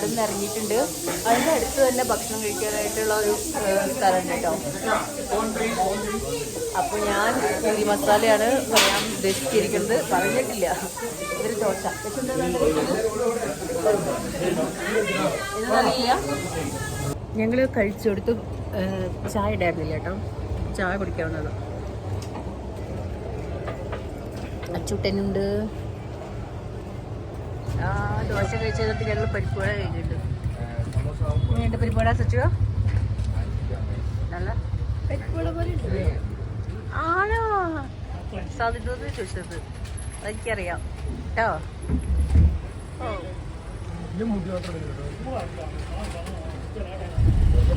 ഇവിടെ നിന്ന് ഇറങ്ങിയിട്ടുണ്ട്. അതിന്റെ അടുത്ത് തന്നെ ഭക്ഷണം കഴിക്കാനായിട്ടുള്ള ഒരു സ്ഥലമുണ്ട് കേട്ടോ. അപ്പോൾ ഞാൻ ഈ മസാലയാണ് പറയാൻ ഉദ്ദേശിച്ചിരിക്കുന്നത്. പറഞ്ഞിട്ടില്ല. ഇതൊരു ദോശ. ഞങ്ങൾ കഴിച്ചു കൊടുത്ത്. ചായ ഇടായിരുന്നില്ല കേട്ടോ. ചായ കുടിക്കാവുന്നതാണ്. അച്ചൂട്ടനുണ്ട്. ദോശ കഴിച്ചതിട്ട് ഞങ്ങൾ പരിപ്പുവട കഴിഞ്ഞിട്ടുണ്ട് എങ്ങനെയുണ്ട് പരിപ്പുവട സച്ചു നല്ല ആണോ? സാധ്യത ചോദിച്ചത്? അതെനിക്കറിയാം. കേട്ടോ?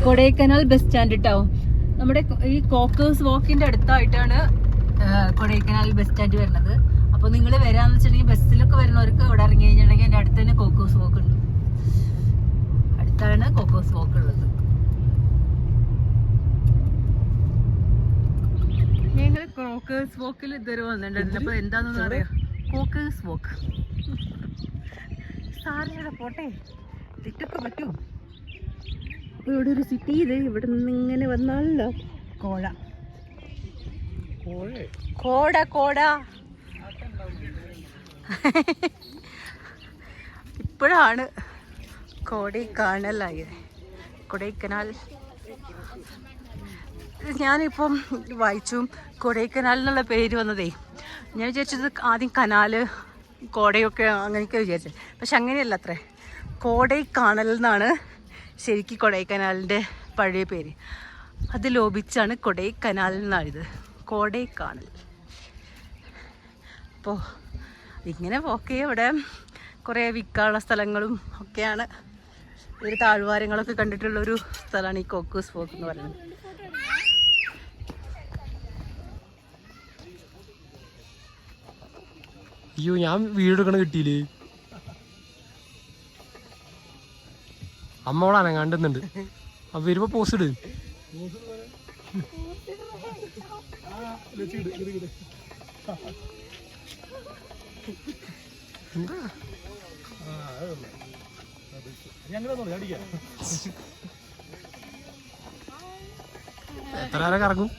കൊടൈക്കനാൽ ബസ് സ്റ്റാൻഡ് കേട്ടോ നമ്മുടെ ഈ കോക്കേഴ്സ് വാക്കിന്റെ അടുത്തായിട്ടാണ് കൊടൈക്കനാൽ ബസ് സ്റ്റാൻഡ് വരുന്നത്. അപ്പൊ നിങ്ങൾ വരാന്ന് വെച്ചിട്ടുണ്ടെങ്കിൽ ബസ്സിലൊക്കെ വരുന്നവർക്ക് ഇവിടെ ഇറങ്ങി കഴിഞ്ഞിട്ടുണ്ടെങ്കിൽ എന്റെ അടുത്ത് തന്നെ കോക്കോസ് വോക്ക് ഉണ്ട്. അടുത്താണ് കോക്കോസ് വോക്ക് ഉള്ളത്. ഞങ്ങൾ ക്രോക്കേഴ്സ് വോക്കിൽ ഇതുവരെ വന്നിട്ടുണ്ട് അപ്പൊ എന്താണെന്ന് അറിയാം? കോക്കേഴ്സ് വോക്ക് സാറിയുടെ പോട്ടെ. തെറ്റൊക്കെ പറ്റും. ഇവിടെ ഒരു സിറ്റി ഇത്. ഇവിടെ നിന്ന് ഇങ്ങനെ വന്നാലല്ലോ. കോഴ. കോട കോട. ഇപ്പോഴാണ് കോടൈക്കാണലായത് കൊടൈക്കനാൽ. ഞാനിപ്പം വായിച്ചു കൊടൈക്കനാൽ എന്നുള്ള പേര് വന്നതേ. ഞാൻ വിചാരിച്ചത് ആദ്യം കനാല് കോടയൊക്കെ അങ്ങനെയൊക്കെ വിചാരിച്ചത് പക്ഷെ അങ്ങനെയല്ല അത്രേ. കോടൈക്കാണൽ എന്നാണ് ശരിക്കും കൊടൈക്കനാലിന്റെ പഴയ പേര്. അത് ലോപിച്ചാണ് കൊടൈക്കനാൽ എന്നായത് കോടൈക്കാണൽ അപ്പോൾ ഇങ്ങനെ ഓക്കെ ഇവിടെ കുറേ വിൽക്കാനുള്ള സ്ഥലങ്ങളും ഒക്കെയാണ്. ഒരു താഴ്വാരങ്ങളൊക്കെ കണ്ടിട്ടുള്ളൊരു സ്ഥലമാണ് ഈ കോക്കൂസ് പോക്ക് എന്ന് പറയുന്നത്. അയ്യോ ഞാൻ വീഡിയോ എടുക്കണ കിട്ടിയില്ലേ? അമ്മ അവിടെ അനങ്ങാണ്ടുന്നുണ്ട് അപ്പൊ വരുമ്പോ പോസ്റ്റ് ഇട്. എത്ര നേരം കറങ്ങും?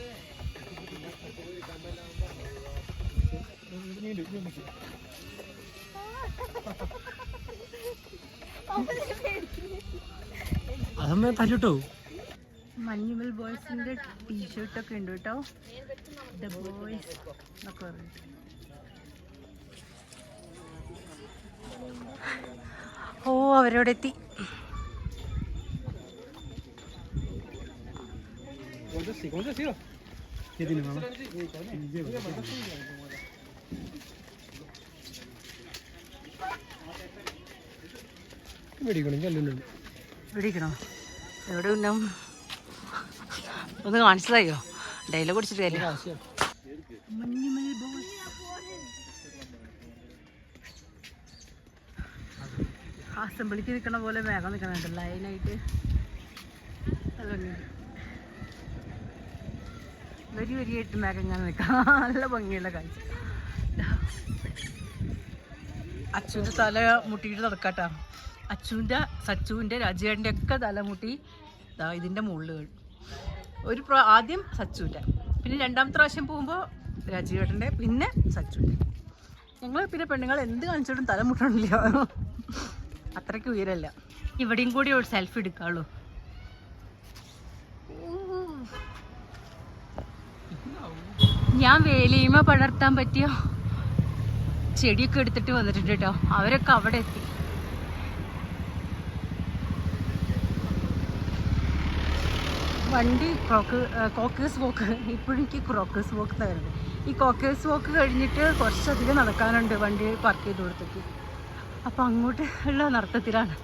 അതമ്മ തല്ലിട്ടോ? മഞ്ഞുമൽ ബോയ്സിന്റെ ടീഷർട്ടൊക്കെ ഉണ്ട് കേട്ടോ ദ ബോയ്സ് എന്നൊക്കെ പറഞ്ഞു ഓ അവരവിടെ എത്തി എവിടെ ഉന്നം? ഒന്ന് കാണിച്ചതായോ? ഡയലോഗ് കുടിച്ചിട്ട് കാര്യമില്ല. അസംബ്ലിക്ക് നിൽക്കണ പോലെ വേഗം നിൽക്കണുണ്ട് ലൈനായിട്ട് വരി വരിയായിട്ട് മേഘം ഇങ്ങനെ നിൽക്കാം. നല്ല ഭംഗിയുള്ള കാഴ്ച. അച്ഛന്റെ തല മുട്ടിയിട്ട് നടക്കാട്ടാ. അച്ഛന്റെ സച്ചുവിന്റെ രാജേന്റെ ഒക്കെ തല മുട്ടി ഇതിന്റെ മുകളിൽ. ഒരു പ്രാ ആദ്യം സച്ചുവിന്റെ. പിന്നെ രണ്ടാമത്തെ പ്രാവശ്യം പോകുമ്പോൾ രാജീവേട്ടന്റെ പിന്നെ സച്ചുവിന്റെ. ഞങ്ങൾ പിന്നെ പെണ്ണുങ്ങൾ എന്ത് കാണിച്ചിട്ടും തല മുട്ടണില്ല. അത്രയ്ക്ക് ഉയരല്ല. ഇവിടെയും കൂടി ഒരു സെൽഫി എടുക്കാളൂ. ഞാൻ വേലീമ പടർത്താൻ പറ്റിയ ചെടിയൊക്കെ എടുത്തിട്ട് വന്നിട്ടുണ്ട് കേട്ടോ. അവരൊക്കെ അവിടെ എത്തി. വണ്ടി ക്രോക്ക് കോക്കേഴ്സ് വോക്ക് ഇപ്പോഴും എനിക്ക് ക്രോക്കേഴ്സ് വോക്ക് തരുന്നത് ഈ കോക്കേഴ്സ് വോക്ക് കഴിഞ്ഞിട്ട് കുറച്ചധികം നടക്കാനുണ്ട് വണ്ടി പാർക്ക് ചെയ്ത് കൊടുത്തിട്ട്. അപ്പം അങ്ങോട്ട് ഉള്ള നടത്തത്തിലാണ്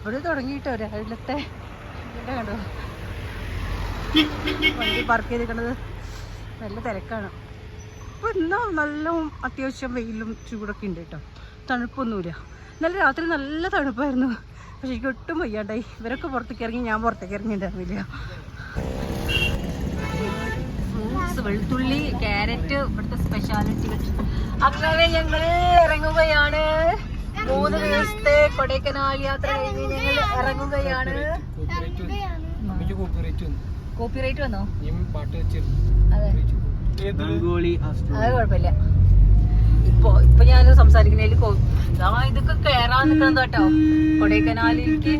ഇവിടെ തുടങ്ങിയിട്ടോ രാവിലത്തെ ഇവിടെ കണ്ടോ? വണ്ടി പാർക്ക് ചെയ്തിരിക്കണത്. നല്ല തിരക്കാണ്. അപ്പോൾ എന്നാ നല്ല അത്യാവശ്യം വെയിലും ചൂടൊക്കെ ഉണ്ട് കേട്ടോ. തണുപ്പൊന്നുമില്ല. നല്ല രാത്രി നല്ല തണുപ്പായിരുന്നു. പക്ഷെ എനിക്ക് ഒട്ടും വയ്യാണ്ടായി. ഇവരൊക്കെ പുറത്തേക്ക് ഇറങ്ങി ഞാൻ പുറത്തേക്ക് ഇറങ്ങിയിട്ടുണ്ടായിരുന്നില്ല വെളുത്തുള്ളി ക്യാരറ്റ് ഇവിടുത്തെ സ്പെഷ്യാലിറ്റികൾ അങ്ങനെ ഞങ്ങൾ ഇറങ്ങുകയാണ്. മൂന്ന് ദിവസത്തെ കൊടൈക്കനാൽ യാത്ര കഴിഞ്ഞ് ഞങ്ങൾ ഇറങ്ങുകയാണ്. കോപ്പിറൈറ്റ് വന്നോ. പാട്ട് വെച്ചിരുന്നു. അതെ. അത് കുഴപ്പമില്ല. ഇപ്പൊ ഇപ്പൊ ഞാൻ സംസാരിക്കുന്നതിൽ ഇതൊക്കെ കേറാൻ നിൽക്കണം കേട്ടോ. കൊടൈക്കനാലിലേക്ക്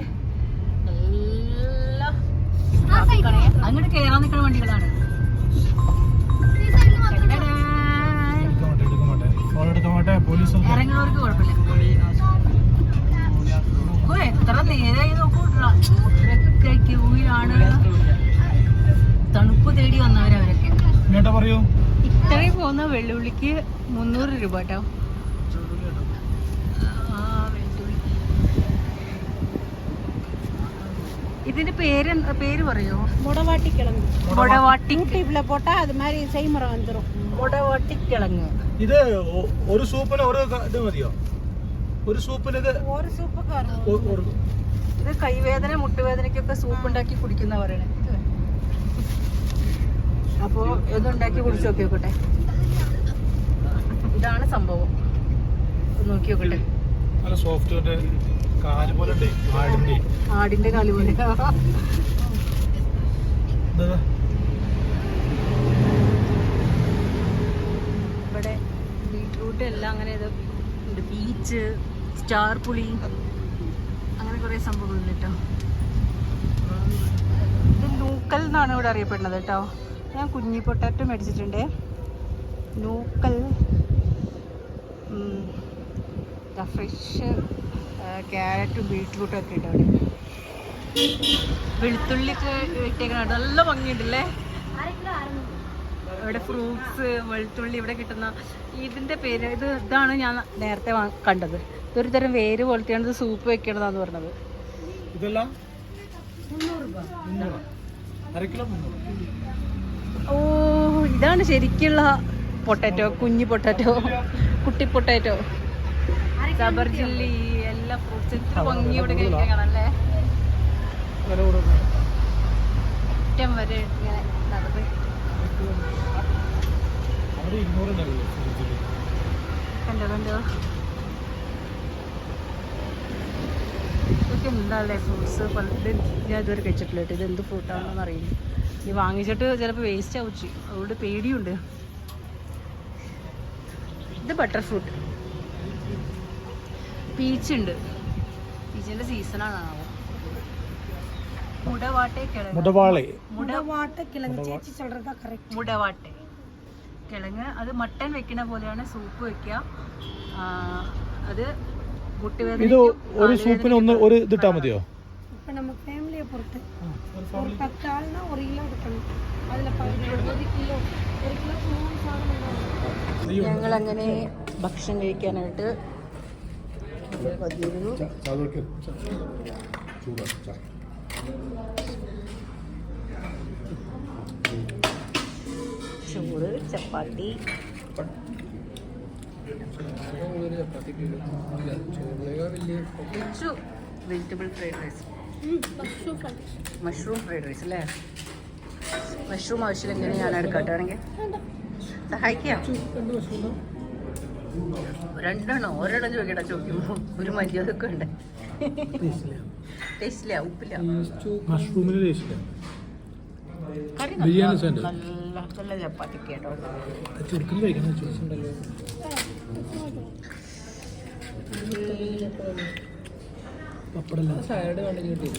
ആണേ. അങ്ങോട്ട് കേറാൻ നിൽക്കുന്ന വണ്ടികളാണ്. പോലീസ് ഇറങ്ങുന്നവർക്ക് കുഴപ്പമില്ല ഓ എത്ര നേരമായി നോക്കൂ ഇവരൊക്കെ ക്യൂയിലാണ് തണുപ്പ് തേടി വന്നവരവരൊക്കെ ഇങ്ങോട്ടാ പറയൂ ഇത്രയും പോകുന്ന വെള്ളുള്ളിക്ക് മുന്നൂറ് രൂപ കേട്ടോ ആ, വെളുത്തുള്ളി. ഇതിന്റെ പേര് എന്ത്- പേര് പറയോ முடவாட்டிக்கிழங்கு മുടവാട്ടി யூடியூப்ல போட்டா அது மாதிரி செய்முறை வந்துடும் മുടവാട്ടിക്കിഴങ്ങ് ഇത് ഒരു സൂപ്പിന് ഓരോ ഇത് മതിയോ? ഒരു സൂപ്പിന് ഇത് ഒരു സൂപ്പ് ഇത് കൈവേദന മുട്ടുവേദനക്കൊക്കെ സൂപ്പ് ഉണ്ടാക്കി കുടിക്കുന്ന പറയണേ അപ്പോ ഇതുണ്ടാക്കി കുടിച്ചു നോക്കിയോക്കട്ടെ. ഇതാണ് സംഭവം. നോക്കിയോക്കട്ടെ. നല്ല സോഫ്റ്റ് പോലെ ആടിന്റെ. കാൽ പോലെ. ബീട്രൂട്ട് എല്ലാം അങ്ങനെ ബീച്ച് സ്റ്റാർ പുളി അങ്ങനെ കുറേ സംഭവങ്ങളുണ്ട് കേട്ടോ. ഇത് നൂക്കൽ എന്നാണ് ഇവിടെ അറിയപ്പെടുന്നത് കേട്ടോ. ഞാൻ കുഞ്ഞി പൊട്ടാറ്റോ മേടിച്ചിട്ടുണ്ട്. നൂക്കൽ ഫ്രഷ് ക്യാരറ്റും ബീട്രൂട്ടും ഒക്കെ ഉണ്ട് അവിടെ. വെളുത്തുള്ളിയൊക്കെ ഇട്ടേക്കണ നല്ല ഭംഗിയുണ്ടല്ലേ? ഇവിടെ ഫ്രൂട്ട്സ് വെളുത്തുള്ളി ഇവിടെ കിട്ടുന്ന ഇതിന്റെ പേര് ഇത് ഇതാണ് ഞാൻ നേരത്തെ കണ്ടത്. ഇതൊരു തരം വേര് പോലത്തെയാണ് ഇത് സൂപ്പ് വെക്കണതാന്ന് പറഞ്ഞത്. ഇതെല്ലാം ഓ ഇതാണ് ശരിക്കുള്ള പൊട്ടാറ്റോ കുഞ്ഞു പൊട്ടാറ്റോ കുട്ടി പൊട്ടാറ്റോ. സബർജില്ലി എല്ലാ ഫ്രൂട്ട്സ് എത്ര ഭംഗി ഇവിടെ കഴിക്കാൻ കാണാല്ലേ വില കൊടുക്കും അറ്റം വരെ ഇങ്ങനെ നടന്ന് കണ്ടോ ഫ്രൂട്ട്സ് പലത് ഞാൻ ഇതുവരെ കഴിച്ചിട്ടില്ല കേട്ടോ. ഇത് എന്ത് ഫ്രൂട്ടാണെന്ന് അറിയില്ല. ഈ വാങ്ങിച്ചിട്ട് ചിലപ്പോൾ വേസ്റ്റ് ആവുച്ചു അതുകൊണ്ട് പേടിയുണ്ട്. ഇത് ബട്ടർ ഫ്രൂട്ട് പീച്ച് ഉണ്ട്. പീച്ചിന്റെ സീസണാണ് മുടവാട്ടെ കിഴങ്ങ് മുടവാളെ മുട முடவாட்டக்கிழங்கு சேச்சி சொல்றதா கரெக்ட் മുടവാട്ടെ കിഴങ്ങ് അത് മട്ടൻ വെക്കണ പോലെയാണ് സൂപ്പ് വെക്കുക ആ, അത് ഇത് മുട്ടുവേദനയ്ക്കും ഒരു സൂപ്പിന് ഒന്ന് ഒരു ഇതിട്ടാ മതിയോ இப்போ நம்ம ஃபேமிலியை பொறுத்து ஒரு பத்து ஆள்னா ஒரு கிலோ எடுக்கணும் அதில் ஒரு கிலோ ஒரு கிலோ மூணு சாதனம் ഞങ്ങൾ അങ്ങനെ ഭക്ഷണം കഴിക്കാനായിട്ട് വന്നിരുന്നു ചോറ് chapati. Vegetable fried rice mushroom fried rice അല്ലേ? മഷ്റൂം ആവശ്യമില്ലെങ്കിൽ ഞാൻ എടുക്കട്ടാണെങ്കിൽ സഹായിക്കാം? രണ്ടെണ്ണോ ഒരെണ്ണം ചോദിക്കട്ടെ ചോദിക്കുമ്പോൾ ഒരു മര്യാദ ഒക്കെ ഉണ്ട് ടേസ്റ്റില്ല ഉപ്പില്ല. മഷ്റൂമിന് ടേസ്റ്റ് കറി ബിരിയാണി സെന്റ്. നല്ല നല്ല ചപ്പാത്തി കേട്ടോ ചെറുക്കിന് കഴിക്കണം ചോദിച്ചിട്ടുണ്ടല്ലോ. പപ്പടല്ല സൈഡ് വേണ്ടെങ്കിൽ കിട്ടി.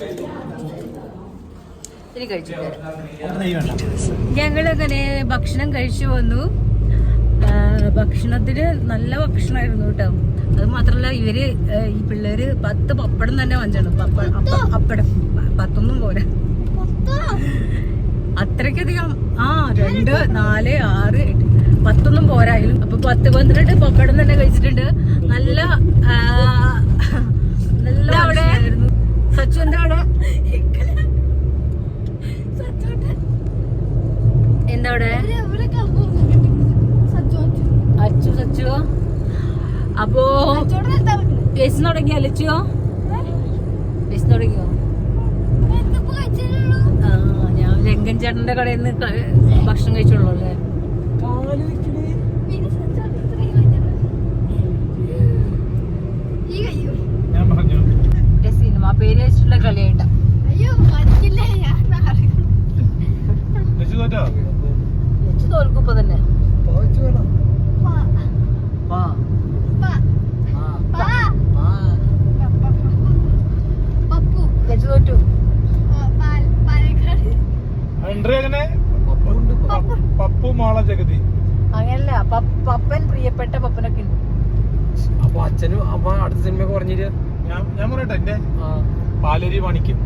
കഴിച്ചിട്ട് നെയ്യ് വേണ്ട ഞങ്ങളങ്ങനെ ഭക്ഷണം കഴിച്ചു വന്നു. ഭക്ഷണത്തിന് നല്ല ഭക്ഷണമായിരുന്നു കേട്ടോ. അത് മാത്രല്ല ഇവർ ഈ പിള്ളേര് പത്ത് പപ്പടം തന്നെ വാങ്ങിച്ചാണ്. അപ്പടം. പത്തൊന്നും പോരാ. അത്രയ്ക്കധികം ആ രണ്ട് നാല് ആറ് എട്ട് പത്തൊന്നും പോരായാലും അപ്പൊ പത്ത് പന്ത്രണ്ട് പപ്പടം തന്നെ കഴിച്ചിട്ടുണ്ട്. നല്ല നല്ല അവിടെ? സച്ചു എന്താ അവിടെ? എന്താ അവിടെ അച്ചു. സച്ചു അപ്പോ പേസ് തുടങ്ങിയോ അലച്ചോ പേസ് തുടങ്ങിയോ? ആ ഞാൻ രംഗൻ ചേട്ടന്റെ കടയിൽ നിന്ന് ഭക്ഷണം കഴിച്ചോളൂ അല്ലേ? ഞാൻ സിനിമ പേര് വെച്ചിട്ടുള്ള കളിയായിട്ട. രജു തോറ്റാ? വെച്ച് തോൽക്കുമ്പോ തന്നെ. തോറ്റു. എൻട്രി എങ്ങനെ? പപ്പ- പപ്പു. മാള ജഗതി. അങ്ങനല്ല പപ്പ- പപ്പൻ പ്രിയപ്പെട്ട പപ്പനൊക്കെ ഉണ്ട്. അപ്പൊ അച്ഛനും അപ്പൊ അടുത്ത സിനിമ കുറഞ്ഞിട്ട് ഞാൻ ഞാൻ പറയട്ടെ എന്റെ പാലരി പണിക്കും.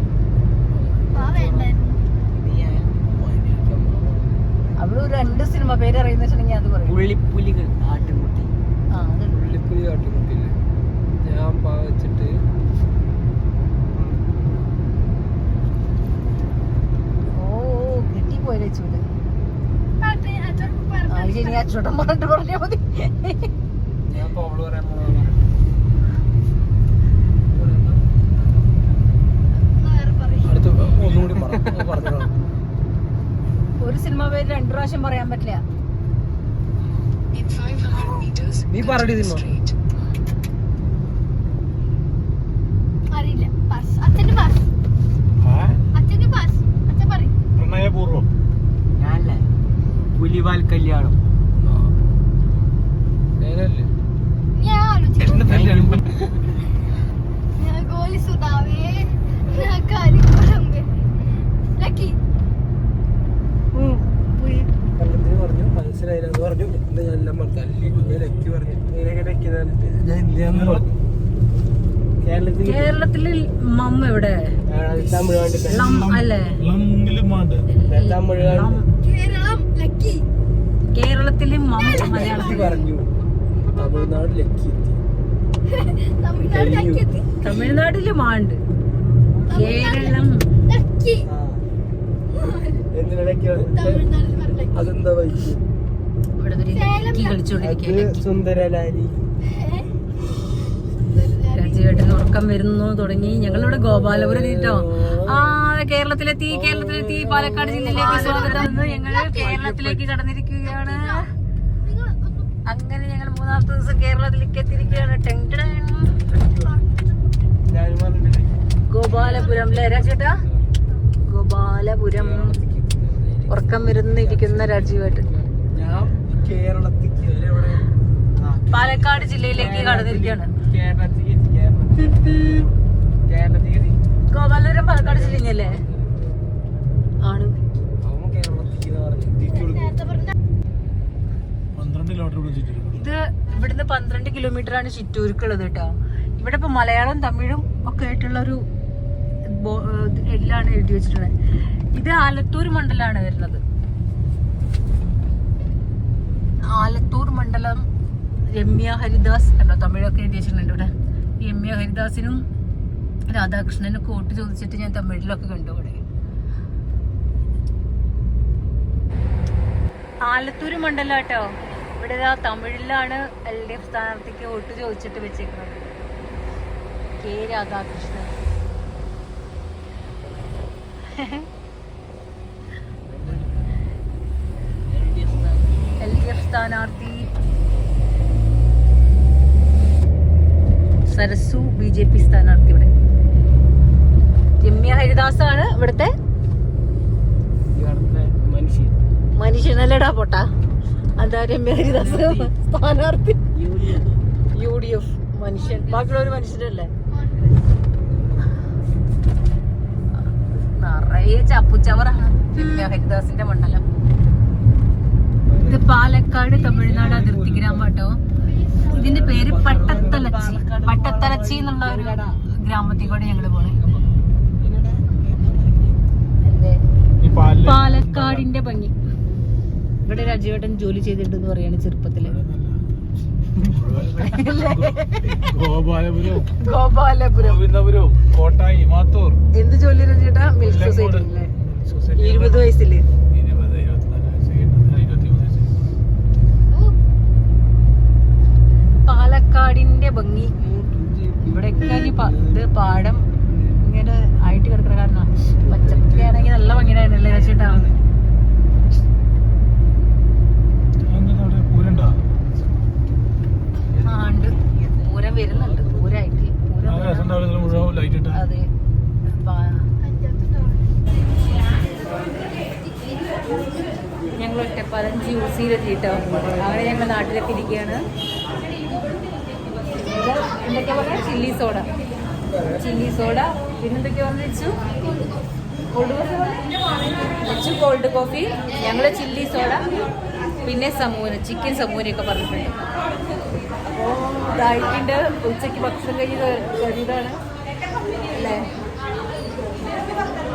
അവിടെ ഒരു രണ്ട് സിനിമ പേര് അറിയുന്ന വെച്ചിട്ടുണ്ടെങ്കിൽ അത് പറയും. ഉള്ളിപ്പുലികൾ ആട്ടുമുട്ടി ആ അതുണ്ട് ആട്ടുകുട്ടി ഞാൻ പാവച്ചിട്ട് ഓ കിട്ടിപ്പോയി വെച്ചൂൽ ആ ശരി അച്ചോട്ടൻ പറഞ്ഞിട്ട് പറഞ്ഞാ മതി. ഞാൻ അവൾ പറയാൻ അടുത്ത് ഒന്നുകൂടി പറ പറഞ്ഞു? ഒരു സിനിമ പേര് രണ്ടു പ്രാവശ്യം പറയാൻ പറ്റില്ല. നീ പറടി സിനിമ. അറിയില്ല. പാസ് അച്ഛന്റെ പാസ് അച്ഛന്റെ പാസ് അച്ഛൻ പറയും. പ്രണയപൂർവം. ഞാനല്ലേ. പുലിവാൽ കല്യാണം നേരല്ലേ ഞാൻ ആലോചിക്കും എന്നെ തന്നെയാണ് ഞാൻ ഗോലി സുതാവേ ഞാൻ കാലിക്കുളമ്പ് ലക്കി കള്ളത്തിന് പറഞ്ഞു മനസ്സിലായില്ല എന്ന് പറഞ്ഞു എന്താ ഞാൻ എല്ലാം പറഞ്ഞു തല്ലി കുഞ്ഞെ ലക്കി പറഞ്ഞു ഇങ്ങനെയൊക്കെ ലക്കിയതാണ് ഞാൻ ഇല്ലാന്ന് പറഞ്ഞു കേരളത്തിൽ കേരളത്തിൽ മമ്മ എവിടെ? ലം അല്ലേ? കേരളത്തിൽ മലയാളത്തിൽ പറഞ്ഞു. തമിഴ്നാട് ലക്കി തമിഴ്നാട് ലക്കി എത്തി. തമിഴ്നാട്ടിൽ മാണ്ട് കേരളം. ലക്കി. എന്തിനാ ലക്കി തമിഴ്നാട്ടിൽ ലക്കി. അതെന്താ കളിച്ചോണ്ടിരിക്കുക സുന്ദരലാരി രാജുവേട്ടൻ ഉറക്കം വരുന്നു തുടങ്ങി. ഞങ്ങളിവിടെ ഗോപാലപുരം കേട്ടോ. ആ കേരളത്തിലെത്തി കേരളത്തിലെത്തി. പാലക്കാട് ജില്ലയിലേക്ക് സ്വാഗതം. ഞങ്ങൾ കേരളത്തിലേക്ക് കടന്നിരിക്കുകയാണ്. അങ്ങനെ ഞങ്ങൾ മൂന്നാമത്തെ ദിവസം കേരളത്തിലേക്ക് എത്തിയിരിക്കുകയാണ്. ഗോപാലപുരം അല്ലേ രാജേട്ടാ? ഗോപാലപുരം. ഉറക്കം വരുന്നിരിക്കുന്ന രാജീവായിട്ട്. പാലക്കാട് ജില്ലയിലേക്ക് കടന്നിരിക്കുകയാണ്. പാലക്കാട് ജില്ലയല്ലേ ആണ്? ഇത് ഇവിടുന്ന് പന്ത്രണ്ട് കിലോമീറ്റർ ആണ് ചിറ്റൂർക്കുള്ളത് കേട്ടോ. ഇവിടെ ഇപ്പൊ മലയാളം തമിഴും ഒക്കെ ആയിട്ടുള്ള ഒരു എല്ലാണ് എല്ലാം എഴുതി വെച്ചിട്ടുള്ളത്. ഇത് ആലത്തൂർ മണ്ഡലമാണ് വരുന്നത്. ആലത്തൂർ മണ്ഡലം രമ്യ ഹരിദാസ് അല്ലോ തമിഴൊക്കെ എഴുതി വെച്ചിട്ടുണ്ട് ഇവിടെ. രമ്യ ഹരിദാസിനും രാധാകൃഷ്ണനും കൂട്ടി ചോദിച്ചിട്ട് ഞാൻ തമിഴിലൊക്കെ കണ്ടു ഇവിടെ ആലത്തൂർ മണ്ഡലം കേട്ടോ ഇവിടെ ഇതാ തമിഴിലാണ് എൽ ഡി എഫ് സ്ഥാനാർത്ഥിക്ക് വോട്ട് ചോദിച്ചിട്ട് വെച്ചേക്കുന്നത് K. Radhakrishnan. L D F സ്ഥാനാർത്ഥി. സരസു ബി ജെ പി സ്ഥാനാർത്ഥി ഇവിടെ. രമ്യ ഹരിദാസ് ആണ് ഇവിടുത്തെ മനുഷ്യനല്ലടാ പൊട്ടാ. അതാ രമ്യ ഹരിദാസ് സ്ഥാനാർത്ഥി. U D F. മനുഷ്യൻ. ബാക്കിയുള്ളവർ മനുഷ്യരല്ലേ? നിറയെ ചപ്പുച്ചവറാണ് രമ്യ ഹരിദാസിന്റെ മണ്ഡലം. ഇത് പാലക്കാട് തമിഴ്നാട് അതിർത്തി ഗ്രാമാട്ടോ ഇതിന്റെ പേര് പട്ടത്തലച്ചി. പട്ടത്തലച്ചി എന്നുള്ള ഒരു ഗ്രാമത്തിൽ കൂടെ ഞങ്ങൾ പോണേ. പാലക്കാടിന്റെ ഭംഗി. ഇവിടെ രാജീവേട്ടൻ ജോലി ചെയ്തിട്ടെന്ന് പറയാണ് ചെറുപ്പത്തിൽ. ഗോപാലപുരം. കോട്ടായി മാത്തൂർ. എന്ത് ജോലി ചേട്ടാ മിൽക്ക് സൊസൈറ്റി അല്ലേ? ഇരുപത് വയസ്സിൽ ഇരുപത് ഇരുപത്തിനാല് വയസ്സ് ഇരുപത്തിമൂന്ന് വയസ്സ് പാലക്കാട് പാലക്കാടിന്റെ ഭംഗി. ഇവിടെയൊക്കെ ഇത് പാടം ഇങ്ങനെ ആയിട്ട് കിടക്കണ കാരണം പച്ചപ്പൊക്കെ ആണെങ്കിൽ നല്ല ഭംഗിയായിരുന്നല്ലേ ചേട്ടാ അങ്ങനെ അവിടെ പൂരണ്ടോ ആ ഉണ്ട് പൂരം വരുന്നുണ്ട് പൂരായിട്ട് പൂരം ആ രസം ഉണ്ടാവില്ല ഇതിൽ മുഴുവൻ ലൈറ്റ് ഇട്ട് അതെ ഞങ്ങൾ ഒറ്റപ്പതിനഞ്ച് യൂസ് ചെയ്തെത്തിട്ടോ അങ്ങനെ ഞങ്ങൾ നാട്ടിലേക്ക് ഇരിക്കുകയാണ് ഇത് എന്തൊക്കെയാ പറയുക ചില്ലി സോഡ ചില്ലി സോഡ പിന്നെന്തൊക്കെയാ പറഞ്ഞു വെച്ചു കോൾഡ് കോഫി വെച്ചു കോൾഡ് കോഫി ഞങ്ങൾ ചില്ലി സോഡ പിന്നെ സമൂന ചിക്കൻ സമൂനയൊക്കെ പറഞ്ഞിട്ടുണ്ട്. അപ്പോൾ ഇതായിട്ടുണ്ട് ഉച്ചയ്ക്ക് ഭക്ഷണം കഴിഞ്ഞ് കഴിഞ്ഞതാണ് അല്ലേ?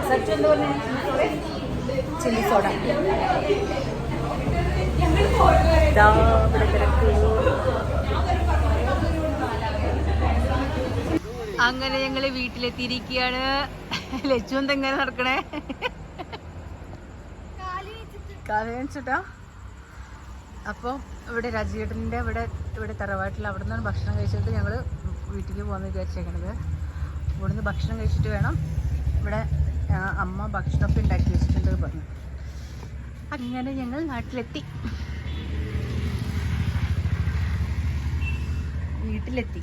സച്ച് എന്താ പറഞ്ഞേ? Chilli soda. ഇവിടെ. അങ്ങനെ ഞങ്ങൾ വീട്ടിലെത്തിയിരിക്കുകയാണ്. ലച്ചു എന്തെങ്ങനെ നടക്കണേ? കാലിച്ചിട്ടാ അപ്പോൾ ഇവിടെ രാജീവേട്ടന്റെ ഇവിടെ ഇവിടെ തറവാട്ടിൽ അവിടെ നിന്നാണ് ഭക്ഷണം കഴിച്ചിട്ട് ഞങ്ങൾ വീട്ടിലേക്ക് പോകാമെന്ന് വിചാരിച്ചേക്കണത്. ഇവിടുന്ന് ഭക്ഷണം കഴിച്ചിട്ട് വേണം ഇവിടെ അമ്മ ഭക്ഷണമൊക്കെ ഉണ്ടാക്കി വെച്ചിട്ടുണ്ട് പറഞ്ഞു. അങ്ങനെ ഞങ്ങൾ നാട്ടിലെത്തി. വീട്ടിലെത്തി.